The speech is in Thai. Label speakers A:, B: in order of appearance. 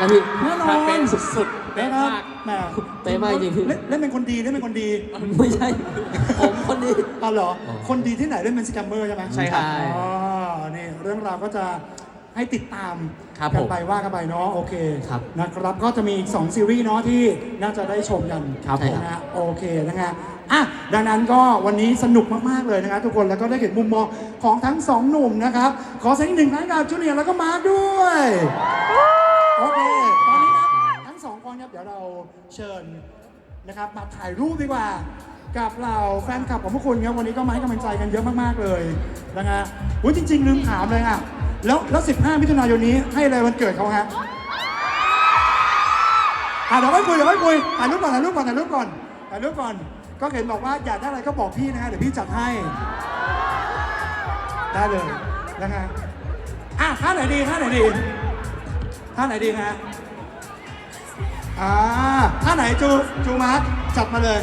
A: กันนะพี่
B: แน่นอ
C: ถ้านเป็นสุดๆ
B: เป๊ะ
C: เป๊ะ
B: มามา
C: กก
B: แหม
A: เป๊ะมากจริงๆ
B: เล่นเล่นเป็นคนดีเล่นเป็นคนดี
A: ไม่ใช่ ผมคนนี้
B: เอาเหรอ
A: อ๋อ
B: คนดีที่ไหนเล่นเป็นสแกมเมอร์ใช่ไหม
C: ใช่ครับ
B: อ๋อนี่เรื่องราวก็จะให้ติดตาม
A: ครับ
B: กั
A: ผม
B: ไปว่ากันไปเนาะโอเค
A: ครับ
B: นะครับก็จะมีอีก 2 ซีรีส์เนาะที่น่าจะได้ชมกัน
A: ครับผม
B: นะฮะโอเคนะฮะอะดังนั้นก็วันนี้สนุกมาก ๆ เลยนะครับทุกคนแล้วก็ได้เห็นมุมมองของทั้งสองหนุ่มนะครับ ขอเสียงอีกหนึ่งครั้งกับจูเนียร์แล้วก็มาร์คด้วย ครับ เดี๋ยวเราเชิญนะครับมาถ่ายรูปดีกว่า กับเราแฟนคลับของพวกคุณครับวันนี้ก็มาให้กำลังใจกันเยอะมากๆเลยนะฮะอุ้ยจริง ๆ ลืมถามเลยอะแล้วแล้ว 15 มิถุนายนนี้ให้อะไรวันเกิดเขาฮะอะเดี๋ยวไม่คุยเดี๋ยวไม่คุยถ่ายรูปก่อนถ่ายรูปก่อนถ่ายรูปก่อนถ่ายรูปก่อน ก็เห็นบอกว่าอยากได้อะไรก็บอกพี่นะฮะเดี๋ยวพี่จัดให้ ได้เลยนะฮะอะท่าไหนดีท่าไหนดีท่าไหนดีฮะ อ่าท่าไหนจูจูมาร์คจัดมาเลย